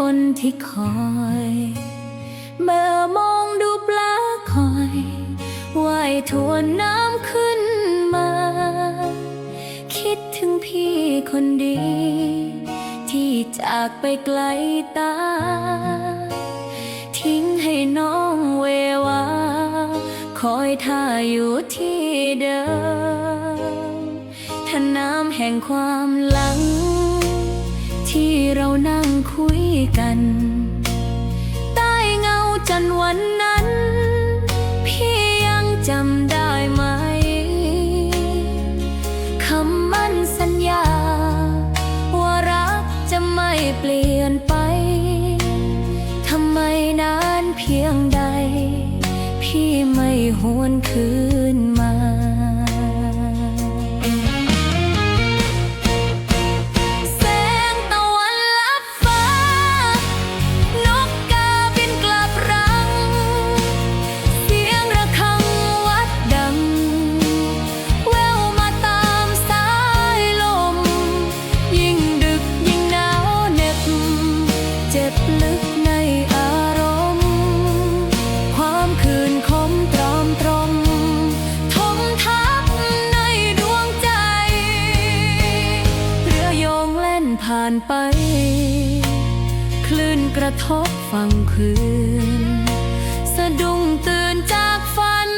คนที่คอย เมื่อมองดูปลาคอยว่ายทวนน้ำขึ้นมา คิดถึงพี่คนดี ที่จากไปไกลตา ทิ้งให้น้องเววา คอยท่าอยู่ที่เดิมถ้าน้ำแห่งความหลัง ที่เรานั่ง คุยกัน ใต้เงาจันทร์วันนั้น พี่ยังจำได้ไหม คำมั่นสัญญา ว่ารักจะไม่เปลี่ยนไป ทำไมนานเพียงใด พี่ไม่หวนคืน ผ่านไป คลื่นกระทบฝั่งคืน สะดุ้งตื่นจากฝัน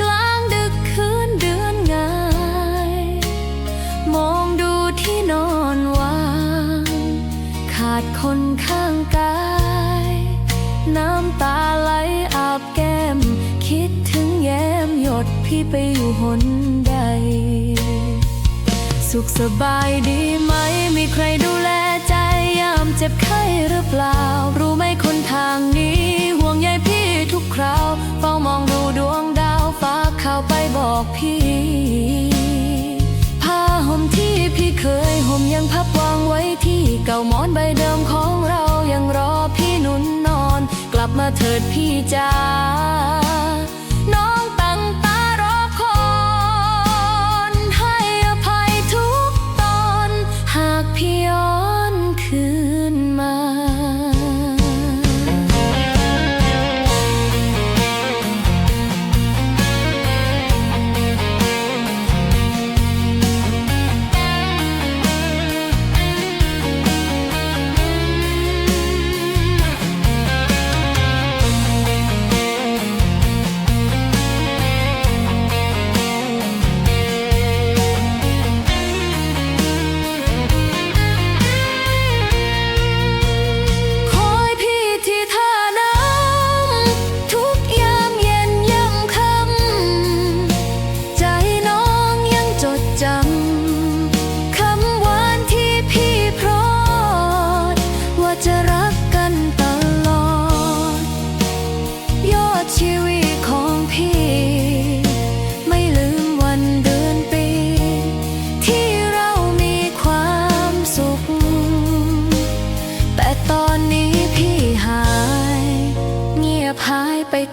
กลางดึกคืนเดือนงาย มองดูที่นอนว่าง ขาดคนข้างกาย น้ำตาไหลอาบแก้ม คิดถึงแย้มหยดพี่ไปอยู่หนใด สุขสบายดีไหม มีใครดูแลใจยามเจ็บไข้หรือเปล่า รู้ไหมคนทางนี้ ห่วงใยพี่ทุกคราวเฝ้ามองดูดวงดาวฝากข่าวไปบอกพี่ผ้าห่มที่พี่เคยห่มยังพับวางไว้ที่เก่าหมอนใบเดิมของเรายังรอพี่หนุนนอน กลับมาเถิดพี่จ้า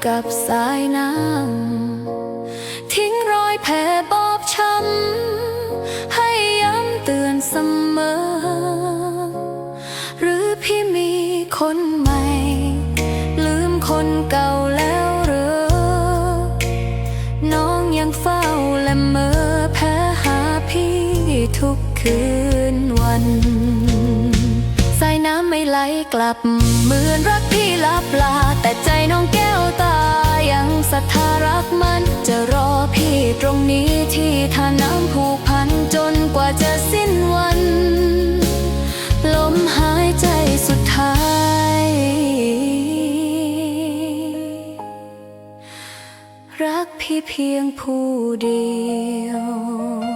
กับสายน้ำทิ้งรอยแผลบอบช้ำให้ย้ำเตือนเสมอ หรือพี่มีคนใหม่ ลืมคนเก่าแล้วหรือน้องยังเฝ้าและเมอแพ้หาพี่ทุกคืนวัน ไม่ไหลกลับเหมือนรักพี่ลับลา แต่ใจน้องแก้วตายังศรัทธารักมัน จะรอพี่ตรงนี้ที่ท่าน้ำผูกพันจนกว่าจะสิ้นวัน ลมหายใจสุดท้าย รักพี่เพียงผู้เดียว